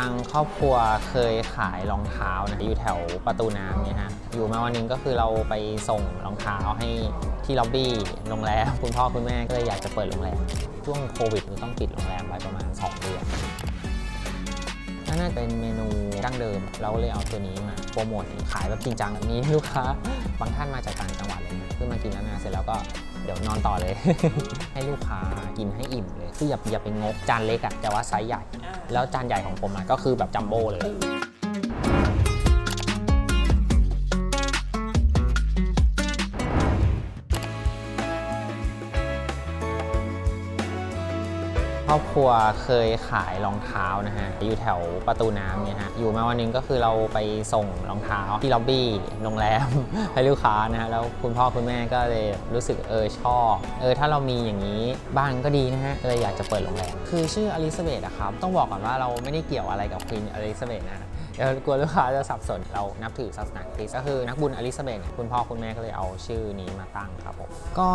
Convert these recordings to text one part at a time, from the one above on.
างครอบครัวเคยขายรองเท้านะอยู่แถวประตูน้ำเนี่ยฮะอยู่มาวันหนึงก็คือเราไปส่งรองเท้าให้ที่ล็อบบี้โรงแรมคุณพ่อคุณแม่ก็เลยอยากจะเปิดโรงแรมช่วงโควิดต้องปิดโรงแรมไปประมาณ 2 เดือนน่าจะเป็นเมนูดั้งเดิม เราก็เลยเอาตัวนี้มาโปรโมทขายแบบจริงจังมีลูกค้าบางท่านมาจากต่างจังหวัดเลยนะขึ้นมากินแล้วนะเสร็จแล้วก็เดี๋ยวนอนต่อเลย ให้ลูกค้ากินให้อิ่มเลยคืออย่าอย่าไปงกจานเล็กอะแต่ว่าไซส์ใหญ่ แล้วจานใหญ่ของผมอะก็คือแบบจัมโบ้เลย ครอบครัวเคยขายรองเท้านะฮะอยู่แถวประตูน้ำเนี่ยฮะอยู่มาวันหนึงก็คือเราไปส่งรองเท้าที่ล็อบบี้โรงแรมให้ลูกค้านะฮะแล้วคุณพ่อคุณแม่ก็เลยรู้สึกเออชอบเออถ้าเรามีอย่างนี้บ้างก็ดีนะฮะเลยอยากจะเปิดโรงแรมคือชื่ออลิซาเบธอะครับต้องบอกก่อนว่าเราไม่ได้เกี่ยวอะไรกับควีนอลิซาเบธนะ กลัวลูกค้าจะสับสนเรานับถือศาสนาคริสต์ก็คือนักบุญอลิซาเบธเนี่ยคุณพ่อคุณแม่ก็เลยเอาชื่อนี้มาตั้งครับผมก็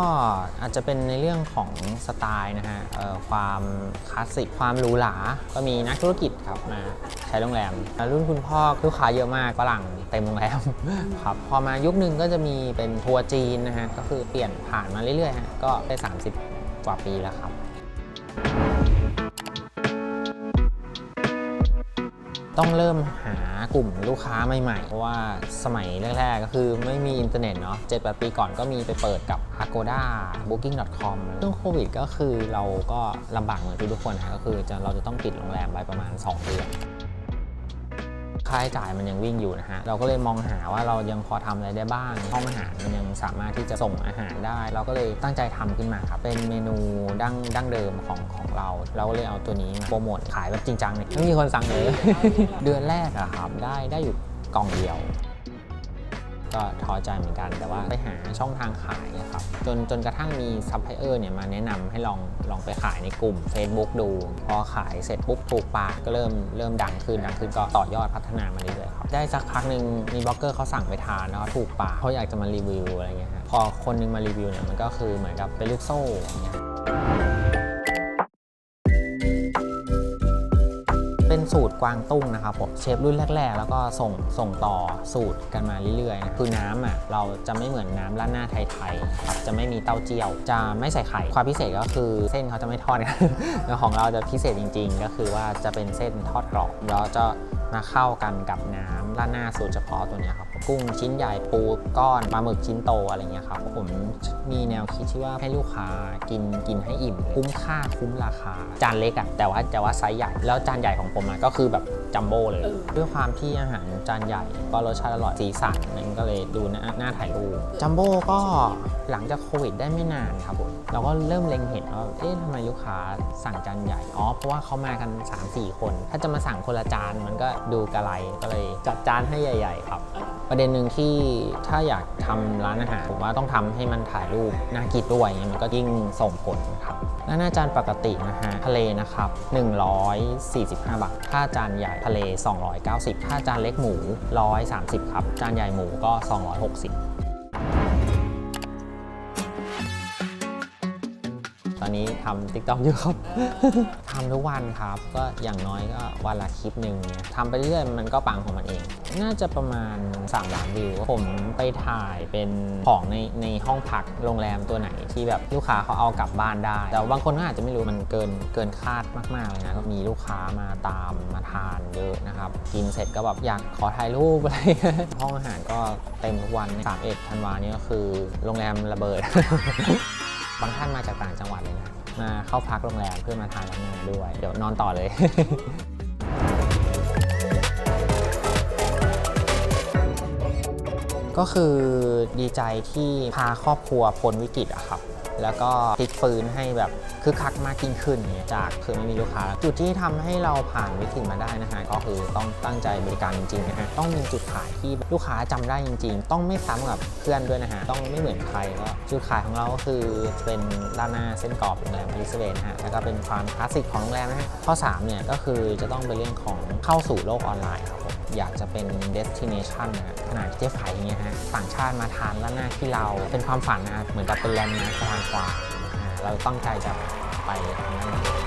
อาจจะเป็นในเรื่องของสไตล์นะฮะความคลาสสิกความหรูหราก็มีนักธุรกิจครับมาใช้โรงแรมรุ่นคุณพ่อลูกค้าเยอะมากฝรั่งเต็มโรงแรมครับพอมายุคหนึ่งก็จะมีเป็นทัวร์จีนนะฮะก็คือเปลี่ยนผ่านมาเรื่อยๆฮะก็ได้ 30 กว่าปีแล้วครับ ต้องเริ่มหากลุ่มลูกค้าใหม่ๆ เพราะว่าสมัยแรกๆ ก็คือไม่มีอินเทอร์เน็ตเนาะเจ็ดปีก่อนก็มีไปเปิดกับ Agoda Booking.com ช่วงโควิดก็คือเราก็ลำบากเหมือนทุกๆคนนะก็คือจะเราจะต้องปิดโรงแรมไปประมาณ 2 เดือน ค่าใช้จ่ายมันยังวิ่งอยู่นะฮะ เราก็เลยมองหาว่าเรายังพอทำอะไรได้บ้าง ห้องอาหารมันยังสามารถที่จะส่งอาหารได้ เราก็เลยตั้งใจทำขึ้นมาครับ เป็นเมนูดั้งดั้งเดิมของของเรา เราก็เลยเอาตัวนี้มาโปรโมทขายแบบจริงจังเลยม่มีคนสั่งเลย เดือนแรกอะครับ ได้ได้อยู่กล่องเดียว ก็ท้อใจเหมือนกัน แต่ว่าไปหาช่องทางขายนะครับจนจนกระทั่งมีซัพพลายเออร์เนี่ยมาแนะนำให้ลองลองไปขายในกลุ่ม Facebook ดู พอขายเสร็จปุ๊บถูกปากก็เริ่มเริ่มดังขึ้นดังขึ้นก็ต่อยอดพัฒนามาเรื่อยๆครับได้สักพักหนึ่งมีบล็อกเกอร์เขาสั่งไปทานแล้วถูกปากเขาอยากจะมารีวิวอะไรเงี้ยพอคนหนึงมารีวิวเนี่ยมันก็คือเหมือนกับเป็นลูกโซ่อย่างเงี้ย สูตรกวางตุ้งนะครับผมเชฟรุ่นแรก ๆ แล้วก็ส่งส่งต่อสูตรกันมาเรื่อยๆนะคือน้ำอะเราจะไม่เหมือนน้ำราดหน้าไทยๆครับจะไม่มีเต้าเจี้ยว จะไม่ใส่ไข่ความพิเศษก็คือเส้นเขาจะไม่ทอดกันะของเราจะพิเศษจริง ๆ ก็คือว่าจะเป็นเส้นทอดกรอบแล้วจะมาเข้ากันกับน้ำราดหน้าสูตรเฉพาะตัวนี้ครับ กุ้งชิ้นใหญ่ปูก้อนปลาหมึกชิ้นโตอะไรเงี้ยครับผมมีแนวคิดที่ว่าให้ลูกค้ากินกินให้อิ่มเลยคุ้มค่าคุ้มราคา จานเล็กอะแต่ว่าแต่ว่าไซส์ใหญ่แล้วจานใหญ่ของผมอะก็คือแบบจัมโบ้เลย ด้วยความที่อาหารจานใหญ่ ก็รสชาติอร่อยสีสันมันก็เลยดูน่าน่าถ่ายรูปจัมโบ้ก็หลังจากโควิดได้ไม่นานครับผมเราก็เริ่มเล็งเห็นว่าเอ๊ะทำไมลูกค้าสั่งจานใหญ่อ๋อเพราะว่าเขามากัน 3-4 คน ถ้าจะมาสั่งคนละจานมันก็ดูกระไรก็เลยจัดจานให้ใหญ่ ๆ ครับประเด็นหนึ่งที่ถ้าอยากทำร้านอาหารผมว่าต้องทำให้มันถ่ายรูปน่ากินด้วยมันก็ยิ่งส่งผลครับหน้าจานปกตินะฮะทะเลนะครับ 145 บาทถ้าจานใหญ่ทะเล 290ถ้าจานเล็กหมู 130 ครับ จานใหญ่หมูก็ 260 อนนี้ทำ t ิ k t o k อยู่ครับ ทำทุกวันครับ ก็อย่างน้อยก็วันละคลิปหนึ่งเนี่ยทำไปเรื่อยมันก็ปังของมันเอง น่าจะประมาณ3ล้านวิว ผมไปถ่ายเป็นของในในห้องพักโรงแรมตัวไหนที่แบบลูกค้าเขาเอากลับบ้านได้ แต่บางคนก็อาจจะไม่รู้มันเกินเกินคาดมากๆเลยนะก็มีลูกค้ามาตามมาทานเยอะนะครับ กินเสร็จก็แบบอยากขอถ่ายรูปอะไร ห้องอาหารก็เต็มทุกวัน 3 1ธันวาเนี้ก็คือโรงแรมระเบิด บางท่านมาจากต่างจังหวัดเลยนะมาเข้าพักโรงแรมเพื่อมาทานร้านอาหารด้วย เดี๋ยวนอนต่อเลย ก็คือดีใจที่พาครอบครัวพ้นวิกฤตอะครับ แล้วก็พลิกฟื้นให้แบบคึกคักมากยิ่งขึ้นจากคือไม่มีลูกค้า จุดที่ทำให้เราผ่านวิกฤตมาได้นะฮะก็คือต้องตั้งใจบริการจริงๆนะฮะต้องมีจุดขายที่ลูกค้าจำได้จริง ๆ ต้องไม่ซ้ำกับเพื่อนด้วยนะฮะต้องไม่เหมือนใครก็จุดขายของเราก็คือเป็นด้านหน้าเส้นกรอบโรงแรมอลิสเบนฮะแล้วก็เป็นความคลาสสิกของโรงแรมนะฮะข้อ3เนี่ยก็คือจะต้องเป็นเรื่องของเข้าสู่โลกออนไลน์ครับผ อยากจะเป็น destination นะขนาดเจ๊ไฝอย่างเงี้ยฮะต่างชาติมาทานล้านหน้าที่เราเป็นความฝันนะเหมือนกับเป็นแลนด์มาร์คสะพานควายอ่าเราตั้งใจจะไปทางนั้น